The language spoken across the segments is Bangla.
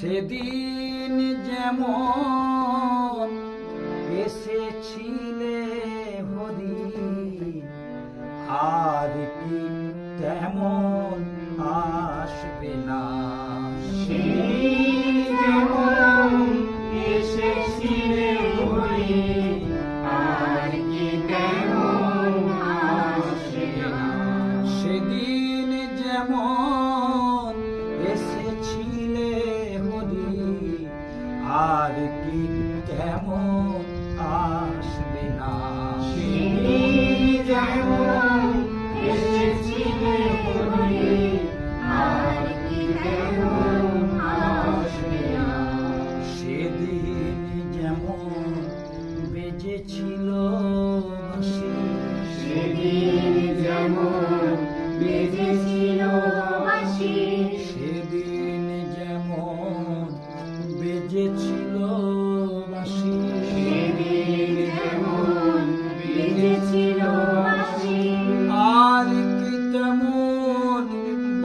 সেদিন যেমন এসেছিলে হরি আর কি তেমন আসবে না। সেদিন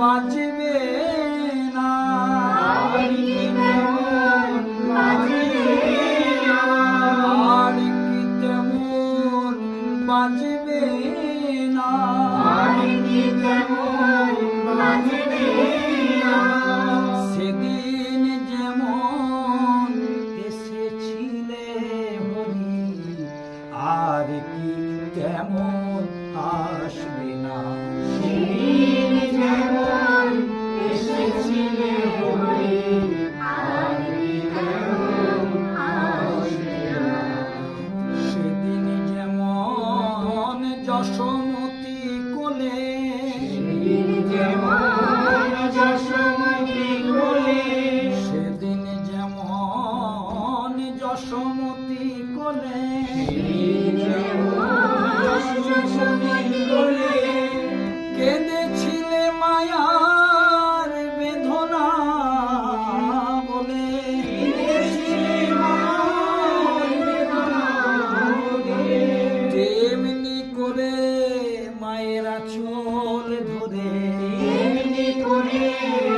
বাঁচবে না। আর কি তেমন বাঁচবে না? সেদিন যেমন এসেছিলে হরি আর কি তেমন যশমতি কোলে। সেদিন যেমন যশমতি কোলে। যশমতি Música